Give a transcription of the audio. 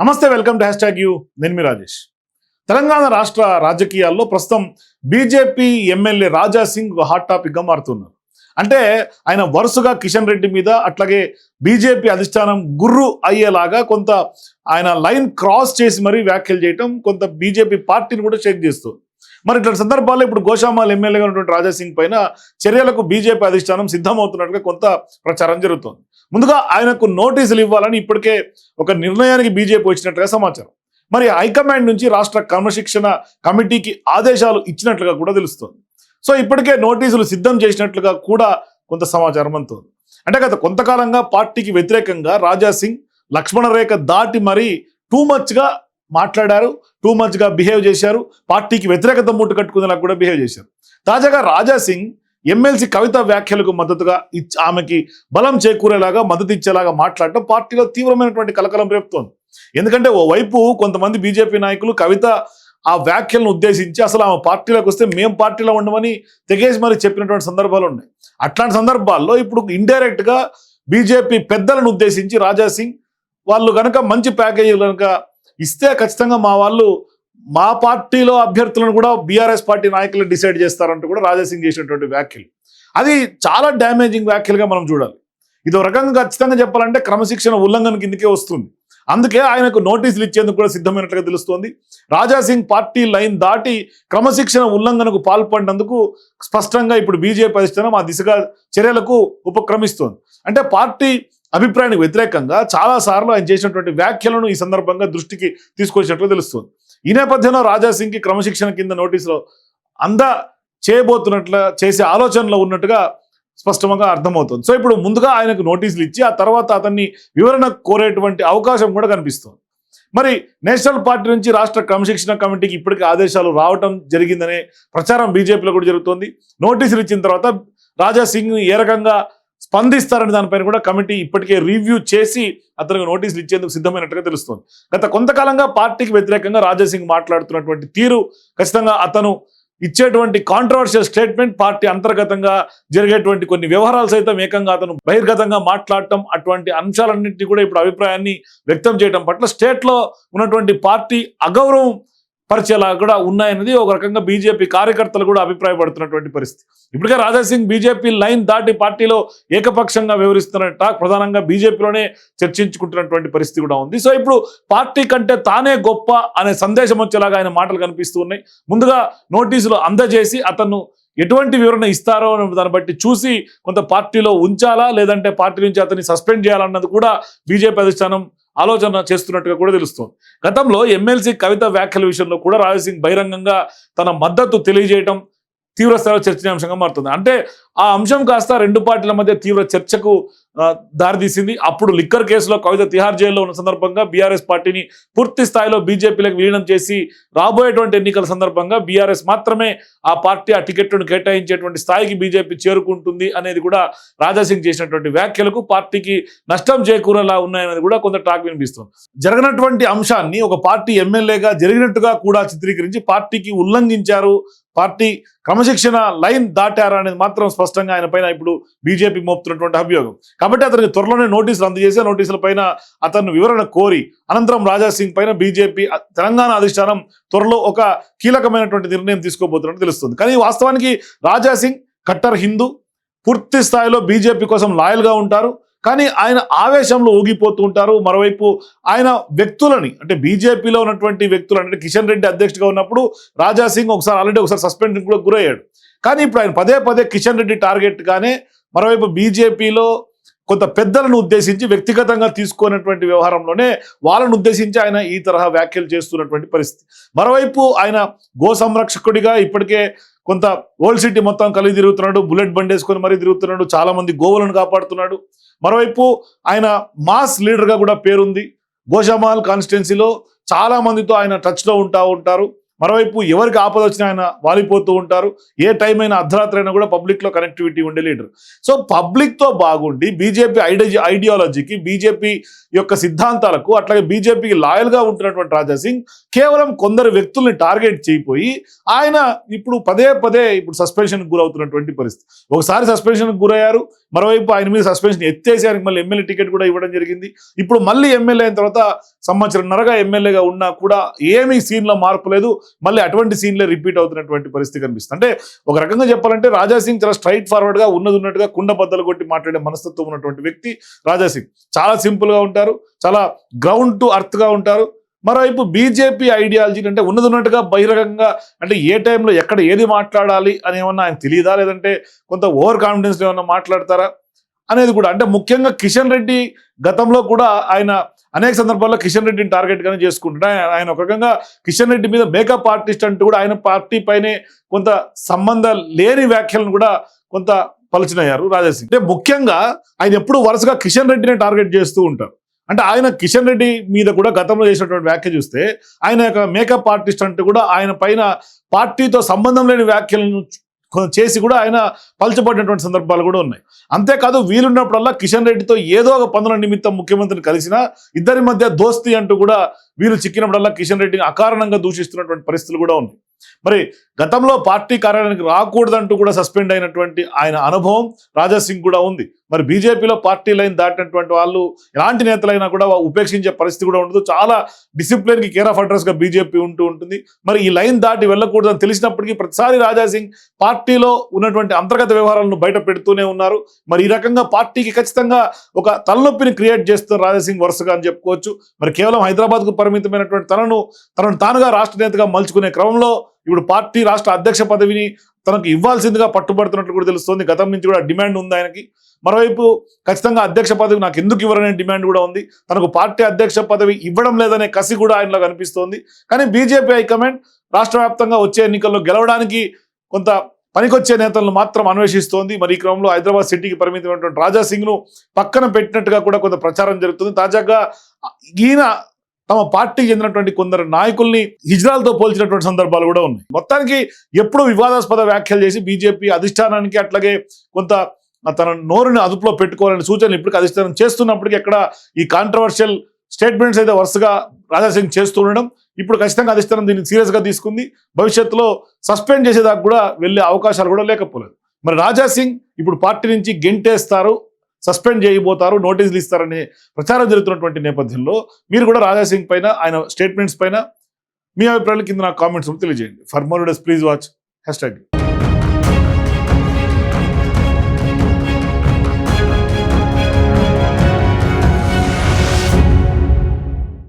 నమస్తే welcome to hashtag U. నేను మీ రాజేష్. తెలంగాణ రాష్ట్ర రాజకీయాల్లో ప్రస్తుతం BJP MLA Raja Singh hot టాపిక్గా మారుతున్నారు. అంటే ఆయన వరుసగా కిషన్ రెడ్డి మీద అట్లాగే బీజేపీ అధిష్టానం గుర్రు అయ్యేలాగా కొంత ఆయన లైన్ క్రాస్ చేసి మరీ వ్యాఖ్యలు చేయటం కొంత బీజేపీ పార్టీని కూడా షేక్ చేస్తుంది మరి ఇట్లాంటి సందర్భాల్లో ఇప్పుడు గోషామాల్ ఎమ్మెల్యేగా ఉన్నటువంటి రాజా సింగ్ పైన చర్యలకు బీజేపీ అధిష్టానం సిద్ధమవుతున్నట్టుగా కొంత ప్రచారం జరుగుతోంది. ముందుగా ఆయనకు నోటీసులు ఇవ్వాలని ఇప్పటికే ఒక నిర్ణయానికి బీజేపీ వచ్చినట్లుగా సమాచారం. మరి హైకమాండ్ నుంచి రాష్ట్ర క్రమశిక్షణ కమిటీకి ఆదేశాలు ఇచ్చినట్లుగా కూడా తెలుస్తోంది. సో ఇప్పటికే నోటీసులు సిద్ధం చేసినట్లుగా కూడా కొంత సమాచారం అందుతోంది. అంటే గత కొంతకాలంగా పార్టీకి వ్యతిరేకంగా రాజా సింగ్ లక్ష్మణ రేఖ దాటి మరీ టూ మచ్గా మాట్లాడారు టూ మచ్గా బిహేవ్ చేశారు పార్టీకి వ్యతిరేకత మూట కట్టుకునేలా కూడా బిహేవ్ చేశారు. తాజాగా రాజా సింగ్ ఎమ్మెల్సీ కవిత వ్యాఖ్యలకు మద్దతుగా ఆమెకి బలం చేకూరేలాగా మద్దతు ఇచ్చేలాగా మాట్లాడటం పార్టీలో తీవ్రమైనటువంటి కలకలం రేపుతోంది. ఎందుకంటే ఓవైపు కొంతమంది బీజేపీ నాయకులు కవిత ఆ వ్యాఖ్యలను ఉద్దేశించి అసలు ఆమె పార్టీలోకి వస్తే మేం పార్టీలో ఉండమని తెగేసి మరి చెప్పినటువంటి సందర్భాలు ఉన్నాయి. అట్లాంటి సందర్భాల్లో ఇప్పుడు ఇండైరెక్ట్గా బీజేపీ పెద్దలను ఉద్దేశించి రాజా సింగ్ వాళ్ళు కనుక మంచి ప్యాకేజీలు కనుక ఇస్తే ఖచ్చితంగా మా వాళ్ళు మా పార్టీలో అభ్యర్థులను కూడా బీఆర్ఎస్ పార్టీ నాయకులు డిసైడ్ చేస్తారంటూ కూడా రాజా సింగ్ చేసినటువంటి వ్యాఖ్యలు. అది చాలా డ్యామేజింగ్ వ్యాఖ్యలుగా మనం చూడాలి. ఇది రకంగా ఖచ్చితంగా చెప్పాలంటే క్రమశిక్షణ ఉల్లంఘన కిందకే వస్తుంది. అందుకే ఆయనకు నోటీసులు ఇచ్చేందుకు కూడా సిద్ధమైనట్లుగా తెలుస్తోంది. రాజా సింగ్ పార్టీ లైన్ దాటి క్రమశిక్షణ ఉల్లంఘనకు పాల్పడినందుకు స్పష్టంగా ఇప్పుడు బీజేపీ అధిష్టానం ఆ దిశగా చర్యలకు ఉపక్రమిస్తోంది. అంటే పార్టీ అభిప్రాయానికి వ్యతిరేకంగా చాలా సార్లు ఆయన చేసినటువంటి వ్యాఖ్యలను ఈ సందర్భంగా దృష్టికి తీసుకొచ్చినట్లు తెలుస్తుంది. ఈ నేపథ్యంలో రాజాసింగ్కి క్రమశిక్షణ కింద నోటీసులో అంద చేయబోతున్నట్ల చేసే ఆలోచనలో ఉన్నట్టుగా స్పష్టంగా అర్థమవుతుంది. సో ఇప్పుడు ముందుగా ఆయనకు నోటీసులు ఇచ్చి ఆ తర్వాత అతన్ని వివరణ కోరేటువంటి అవకాశం కూడా కనిపిస్తుంది. మరి నేషనల్ పార్టీ నుంచి రాష్ట్ర క్రమశిక్షణ కమిటీకి ఇప్పటికే ఆదేశాలు రావటం జరిగిందనే ప్రచారం బీజేపీలో కూడా జరుగుతోంది. నోటీసులు ఇచ్చిన తర్వాత రాజా సింగ్ ఏ రకంగా స్పందిస్తారని దానిపైన కూడా కమిటీ ఇప్పటికే రివ్యూ చేసి అతనికి నోటీసులు ఇచ్చేందుకు సిద్ధమైనట్టుగా తెలుస్తుంది. గత కొంతకాలంగా పార్టీకి వ్యతిరేకంగా రాజాసింగ్ మాట్లాడుతున్నటువంటి తీరు ఖచ్చితంగా అతను ఇచ్చేటువంటి కాంట్రవర్షియల్ స్టేట్మెంట్ పార్టీ అంతర్గతంగా జరిగేటువంటి కొన్ని వ్యవహారాలు సైతం ఏకంగా అతను బహిర్గతంగా మాట్లాడటం అటువంటి అంశాలన్నింటినీ కూడా ఇప్పుడు అభిప్రాయాన్ని వ్యక్తం చేయడం పట్ల స్టేట్లో ఉన్నటువంటి పార్టీ అగౌరవం పరిచయలా కూడా ఉన్నాయన్నది ఒక రకంగా బీజేపీ కార్యకర్తలు కూడా అభిప్రాయపడుతున్నటువంటి పరిస్థితి. ఇప్పటికే రాజాసింగ్ బీజేపీ లైన్ దాటి పార్టీలో ఏకపక్షంగా వివరిస్తున్న టాక్ ప్రధానంగా బీజేపీలోనే చర్చించుకుంటున్నటువంటి పరిస్థితి కూడా ఉంది. సో ఇప్పుడు పార్టీ కంటే తానే గొప్ప అనే సందేశం వచ్చేలాగా ఆయన మాటలు కనిపిస్తూ ఉన్నాయి. ముందుగా నోటీసులు అందజేసి అతను ఎటువంటి వివరణ ఇస్తారో దాన్ని బట్టి చూసి కొంత పార్టీలో ఉంచాలా లేదంటే పార్టీ నుంచి అతన్ని సస్పెండ్ చేయాలన్నది కూడా బీజేపీ అధిష్టానం ఆలోచన చేస్తున్నట్టుగా కూడా తెలుస్తోంది. గతంలో ఎమ్మెల్సీ కవిత వ్యాఖ్యల విషయంలో కూడా రాజసింగ్ బహిరంగంగా తన మద్దతు తెలియజేయడం తీవ్రస్థాయిలో చర్చనీయాంశంగా మారుతుంది. అంటే ఆ అంశం కాస్త రెండు పార్టీల మధ్య తీవ్ర చర్చకు దారితీసింది అప్పుడు లిక్కర్ కేసులో కవిత తిహార్ జైల్లో ఉన్న సందర్భంగా బీఆర్ఎస్ పార్టీని పూర్తి స్థాయిలో బీజేపీలకు విలీనం చేసి రాబోయేటువంటి ఎన్నికల సందర్భంగా బీఆర్ఎస్ మాత్రమే ఆ పార్టీ ఆ టికెట్ను కేటాయించేటువంటి స్థాయికి బీజేపీ చేరుకుంటుంది అనేది కూడా రాజాసింగ్ చేసినటువంటి వ్యాఖ్యలకు పార్టీకి నష్టం చేకూరేలా ఉన్నాయనేది కూడా కొంత టాక్ వినిపిస్తుంది. జరగనటువంటి అంశాన్ని ఒక పార్టీ ఎమ్మెల్యేగా జరిగినట్టుగా కూడా చిత్రీకరించి పార్టీకి ఉల్లంఘించారు. పార్టీ క్రమశిక్షణ లైన్ దాటారా అనేది మాత్రం స్పష్టంగా ఆయన పైన ఇప్పుడు బీజేపీ మోపుతున్నటువంటి అభియోగం. కాబట్టి అతనికి త్వరలోనే నోటీసులు అందజేసి నోటీసుల పైన అతను వివరణ కోరి అనంతరం రాజా సింగ్ పైన బీజేపీ తెలంగాణ అధిష్టానం త్వరలో ఒక కీలకమైనటువంటి నిర్ణయం తీసుకోబోతున్నట్టు తెలుస్తుంది. కానీ వాస్తవానికి రాజా సింగ్ కట్టర్ హిందూ పూర్తి స్థాయిలో బీజేపీ కోసం లాయల్గా ఉంటారు. కానీ ఆయన ఆవేశంలో ఊగిపోతూ ఉంటారు. మరోవైపు ఆయన వ్యక్తులని అంటే బీజేపీలో ఉన్నటువంటి వ్యక్తులు అంటే కిషన్ రెడ్డి అధ్యక్షుడిగా ఉన్నప్పుడు రాజా సింగ్ ఒకసారి ఆల్రెడీ ఒకసారి సస్పెండ్ కూడా గురయ్యాడు. కానీ ఇప్పుడు ఆయన పదే పదే కిషన్ రెడ్డి టార్గెట్గానే మరోవైపు బీజేపీలో కొంత పెద్దలను ఉద్దేశించి వ్యక్తిగతంగా తీసుకున్నటువంటి వ్యవహారంలోనే వాళ్ళను ఉద్దేశించి ఆయన ఈ తరహా వ్యాఖ్యలు చేస్తున్నటువంటి పరిస్థితి. మరోవైపు ఆయన గో సంరక్షకుడిగా ఇప్పటికే కొంత ఓల్డ్ సిటీ మొత్తం కలిగి తిరుగుతున్నాడు బుల్లెట్ బండి వేసుకొని మరీ తిరుగుతున్నాడు చాలా మంది గోవులను కాపాడుతున్నాడు. మరోవైపు ఆయన మాస్ లీడర్గా కూడా పేరుంది. గోషామాల్ కాన్స్టిట్యున్సీలో చాలా మందితో ఆయన టచ్లో ఉంటా ఉంటారు. మరోవైపు ఎవరికి ఆపద వచ్చినా ఆయన వాలిపోతూ ఉంటారు. ఏ టైం అయినా అర్ధరాత్రి అయినా కూడా పబ్లిక్లో కనెక్టివిటీ ఉండే లీడర్. సో పబ్లిక్తో బాగుండి బీజేపీ ఐడియా ఐడియాలజీకి బీజేపీ యొక్క సిద్ధాంతాలకు అట్లాగే బీజేపీకి లాయల్గా ఉంటున్నటువంటి రాజా సింగ్ కేవలం కొందరు వ్యక్తుల్ని టార్గెట్ చేయిపోయి ఆయన ఇప్పుడు పదే పదే ఇప్పుడు సస్పెన్షన్ గురవుతున్నటువంటి పరిస్థితి. ఒకసారి సస్పెన్షన్ గురయ్యారు. మరోవైపు ఆయన మీద సస్పెన్షన్ ఎత్తేసి ఆయనకి మళ్ళీ ఎమ్మెల్యే టికెట్ కూడా ఇవ్వడం జరిగింది. ఇప్పుడు మళ్ళీ ఎమ్మెల్యే అయిన తర్వాత సంవత్సరంన్నరగా ఎమ్మెల్యేగా ఉన్నా కూడా ఏమీ సీన్లో మార్పు లేదు. మళ్ళీ అటువంటి సీన్లే రిపీట్ అవుతున్నటువంటి పరిస్థితి కనిపిస్తుంది. అంటే ఒక రకంగా చెప్పాలంటే రాజా సింగ్ చాలా స్ట్రైట్ ఫార్వర్డ్గా ఉన్నది ఉన్నట్టుగా కుండ బద్దలు కొట్టి మాట్లాడే మనస్తత్వం ఉన్నటువంటి వ్యక్తి రాజా సింగ్. చాలా సింపుల్గా ఉంటారు చాలా గ్రౌండ్ టు అర్త్గా ఉంటారు. మరోవైపు బీజేపీ ఐడియాలజీ అంటే ఉన్నది ఉన్నట్టుగా బహిరంగంగా అంటే ఏ టైంలో ఎక్కడ ఏది మాట్లాడాలి అని ఏమన్నా ఆయన తెలియదా? లేదంటే కొంత ఓవర్ కాన్ఫిడెన్స్ ఏమన్నా మాట్లాడతారా? అనేది కూడా అంటే ముఖ్యంగా కిషన్ రెడ్డి గతంలో కూడా ఆయన అనేక సందర్భాల్లో కిషన్ రెడ్డిని టార్గెట్ గానే ఆయన ఒక రకంగా కిషన్ రెడ్డి మీద మేకప్ ఆర్టిస్ట్ అంటూ కూడా ఆయన పార్టీ పైనే కొంత సంబంధం లేని వ్యాఖ్యలను కూడా కొంత పలుచనయ్యారు రాజాసింగ్ అంటే ముఖ్యంగా ఆయన ఎప్పుడు వరుసగా కిషన్ రెడ్డిని టార్గెట్ చేస్తూ ఉంటారు. అంటే ఆయన కిషన్ రెడ్డి మీద కూడా గతంలో చేసినటువంటి వ్యాఖ్య చూస్తే ఆయన యొక్క మేకప్ ఆర్టిస్ట్ అంటూ కూడా ఆయన పైన పార్టీతో సంబంధం లేని వ్యాఖ్యలను చేసి కూడా ఆయన పలచబడినటువంటి సందర్భాలు కూడా ఉన్నాయి. అంతేకాదు వీలున్నప్పుడల్లా కిషన్ రెడ్డితో ఏదో ఒక పనుల నిమిత్తం ముఖ్యమంత్రిని కలిసినా ఇద్దరి మధ్య దోస్తి అంటూ కూడా వీరు చిక్కినప్పుడల్లా కిషన్ రెడ్డిని అకారణంగా దూషిస్తున్నటువంటి పరిస్థితులు కూడా ఉన్నాయి. మరి గతంలో పార్టీ కార్యాలయానికి రాకూడదంటూ కూడా సస్పెండ్ అయినటువంటి ఆయన అనుభవం రాజా సింగ్ కూడా ఉంది. మరి బీజేపీలో పార్టీ లైన్ దాటినటువంటి వాళ్ళు ఎలాంటి నేతలైనా కూడా ఉపేక్షించే పరిస్థితి కూడా ఉండదు. చాలా డిసిప్లిన్కి కేర్ ఆఫ్ అడ్రస్గా బీజేపీ ఉంటూ ఉంటుంది. మరి ఈ లైన్ దాటి వెళ్ళకూడదని తెలిసినప్పటికీ ప్రతిసారి రాజా సింగ్ పార్టీలో ఉన్నటువంటి అంతర్గత వ్యవహారాలను బయట పెడుతూనే ఉన్నారు. మరి ఈ రకంగా పార్టీకి ఖచ్చితంగా ఒక తలనొప్పిని క్రియేట్ చేస్తున్న రాజా సింగ్ వరుసగా అని చెప్పుకోవచ్చు. మరి కేవలం హైదరాబాద్కు పరిమితమైనటువంటి తనను తనను తానుగా రాష్ట్ర నేతగా మలుచుకునే క్రమంలో ఇప్పుడు పార్టీ రాష్ట్ర అధ్యక్ష పదవిని తనకు ఇవ్వాల్సిందిగా పట్టుబడుతున్నట్లు కూడా తెలుస్తోంది. గతం నుంచి కూడా డిమాండ్ ఉంది ఆయనకి. మరోవైపు ఖచ్చితంగా అధ్యక్ష పదవి నాకు ఎందుకు ఇవ్వరనే డిమాండ్ కూడా ఉంది. తనకు పార్టీ అధ్యక్ష పదవి ఇవ్వడం లేదనే కసి కూడా ఆయనలో కనిపిస్తోంది కానీ బీజేపీ హైకమాండ్ రాష్ట్ర వ్యాప్తంగా వచ్చే ఎన్నికల్లో గెలవడానికి కొంత పనికొచ్చే నేతలను మాత్రం అన్వేషిస్తోంది. మరి ఈ క్రమంలో హైదరాబాద్ సిటీకి పరిమితమైనటువంటి రాజా సింగ్ను పక్కన పెట్టినట్టుగా కూడా కొంత ప్రచారం జరుగుతుంది. తాజాగా ఈయన తమ పార్టీకి చెందినటువంటి కొందరు నాయకుల్ని హిజ్రాలతో పోల్చినటువంటి సందర్భాలు కూడా ఉన్నాయి. మొత్తానికి ఎప్పుడూ వివాదాస్పద వ్యాఖ్యలు చేసి బీజేపీ అధిష్టానానికి అట్లాగే కొంత తన నోరుని అదుపులో పెట్టుకోవాలని సూచనలు ఇప్పటికీ అధిష్టానం చేస్తున్నప్పటికీ ఎక్కడ ఈ కాంట్రవర్షియల్ స్టేట్మెంట్స్ అయితే వరుసగా రాజాసింగ్ చేస్తూ ఉండడం ఇప్పుడు ఖచ్చితంగా అధిష్టానం దీన్ని సీరియస్గా తీసుకుంది. భవిష్యత్తులో సస్పెండ్ చేసేదాకా కూడా వెళ్ళే అవకాశాలు కూడా లేకపోలేదు. మరి రాజా సింగ్ ఇప్పుడు పార్టీ నుంచి గెంటేస్తారు. సస్పెండ్ చేయబోతారు నోటీసులు ఇస్తారనే ప్రచారం జరుగుతున్నటువంటి నేపథ్యంలో మీరు కూడా రాజాసింగ్ పైన ఆయన స్టేట్మెంట్స్ పైన మీ అభిప్రాయాలు కింద నాకు కామెంట్స్ తెలియజేయండి. ఫర్ మోర్ డెస్ ప్లీజ్ వాచ్. Hash tag